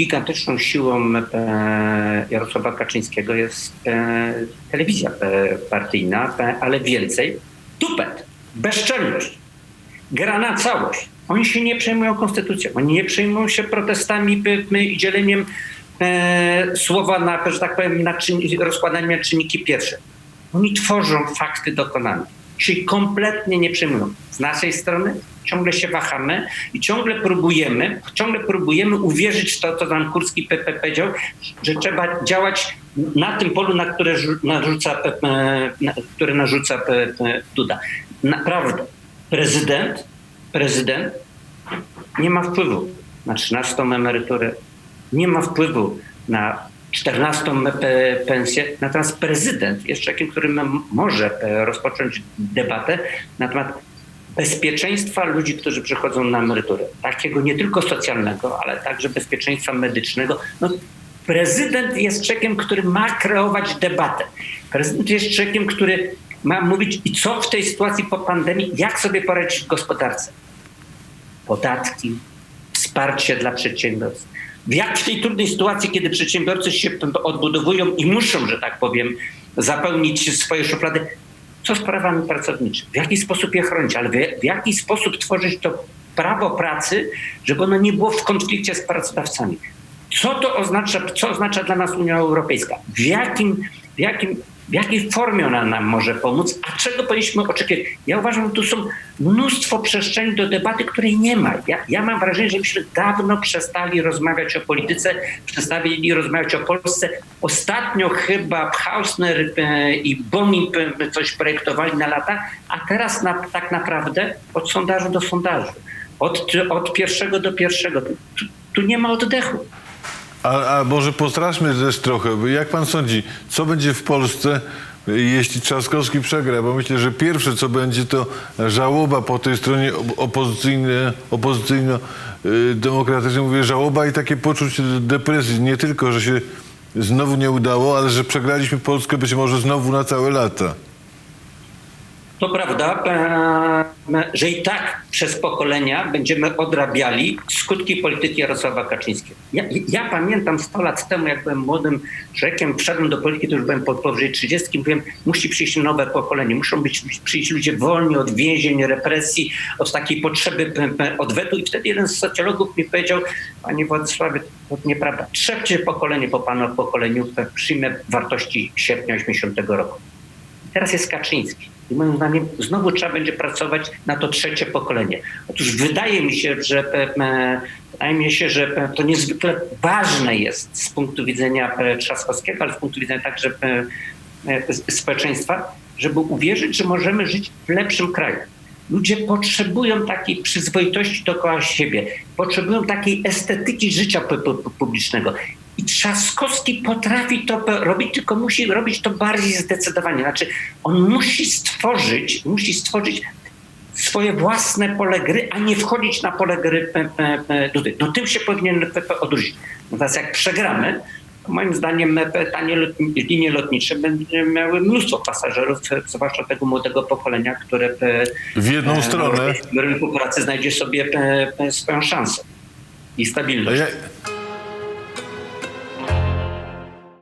gigantyczną siłą e, Jarosława Kaczyńskiego jest e, telewizja e, partyjna, ale więcej tupet, bezczelność, gra na całość. Oni się nie przejmują konstytucją, oni nie przejmują się protestami i dzieleniem słowa na, że tak powiem, na czyn, rozkładaniem na czynniki pierwsze. Oni tworzą fakty dokonane. Się kompletnie nie przejmują. Z naszej strony ciągle się wahamy i ciągle próbujemy, ciągle próbujemy uwierzyć w to, co nam Kurski PP powiedział, że trzeba działać na tym polu, na które narzuca, na, które narzuca Duda. Naprawdę, prezydent, prezydent nie ma wpływu na 13 emeryturę, nie ma wpływu na 14 pe- pensję. Natomiast prezydent jest człowiekiem, który może e, rozpocząć debatę na temat bezpieczeństwa ludzi, którzy przychodzą na emeryturę. Takiego nie tylko socjalnego, ale także bezpieczeństwa medycznego. No, prezydent jest człowiekiem, który ma kreować debatę. Prezydent jest człowiekiem, który ma mówić i co w tej sytuacji po pandemii, jak sobie poradzić w gospodarce podatki, wsparcie dla przedsiębiorstw. W jak w tej trudnej sytuacji, kiedy przedsiębiorcy się odbudowują i muszą, że tak powiem, zapełnić swoje szuflady, co z prawami pracowniczymi? W jaki sposób je chronić, ale w jaki sposób tworzyć to prawo pracy, żeby ono nie było w konflikcie z pracodawcami? Co to oznacza, co oznacza dla nas Unia Europejska? W, jakim, w, jakim, w jakiej formie ona nam może pomóc? A czego powinniśmy oczekiwać? Ja uważam, że tu są mnóstwo przestrzeni do debaty, której nie ma. Ja, ja mam wrażenie, że myśmy dawno przestali rozmawiać o polityce, przestali rozmawiać o Polsce. Ostatnio chyba Hausner e, i Bonin e, coś projektowali na lata, a teraz na, tak naprawdę od sondażu do sondażu. Od, od pierwszego do pierwszego. Tu, tu nie ma oddechu. A, a może postraszmy też trochę, bo jak pan sądzi, co będzie w Polsce, jeśli Trzaskowski przegra? Bo myślę, że pierwsze co będzie to żałoba po tej stronie opozycyjno-demokratycznej. Mówię żałoba i takie poczucie depresji. Nie tylko, że się znowu nie udało, ale że przegraliśmy Polskę być może znowu na całe lata. To prawda, e, że i tak przez pokolenia będziemy odrabiali skutki polityki Jarosława Kaczyńskiego. Ja, ja pamiętam 100 lat temu, jak byłem młodym człowiekiem, wszedłem do polityki, to już byłem po- powyżej 30, mówiłem, musi przyjść nowe pokolenie, muszą być, przyjść ludzie wolni od więzień, represji, od takiej potrzeby p- p- odwetu. I wtedy jeden z socjologów mi powiedział, panie Władysławie, to nieprawda, trzecie pokolenie po pana pokoleniu przyjmie wartości sierpnia 80 roku. Teraz jest Kaczyński. I moim zdaniem znowu trzeba będzie pracować na to trzecie pokolenie. Otóż wydaje mi się, że e, e, wydaje mi się, że e, to niezwykle ważne jest z punktu widzenia Trzaskowskiego, ale z punktu widzenia także społeczeństwa, żeby uwierzyć, że możemy żyć w lepszym kraju. Ludzie potrzebują takiej przyzwoitości dookoła siebie, potrzebują takiej estetyki życia pu- pu- publicznego. I Trzaskowski potrafi to robić, tylko musi robić to bardziej zdecydowanie. Znaczy, on musi stworzyć, musi stworzyć swoje własne pole gry, a nie wchodzić na pole gry Dudy. No tym się powinien odróżnić. Natomiast jak przegramy, to moim zdaniem tanie lot, linie lotnicze będą miały mnóstwo pasażerów, zwłaszcza tego młodego pokolenia, które W jedną e, stronę. w rynku pracy znajdzie sobie swoją szansę i stabilność. jak,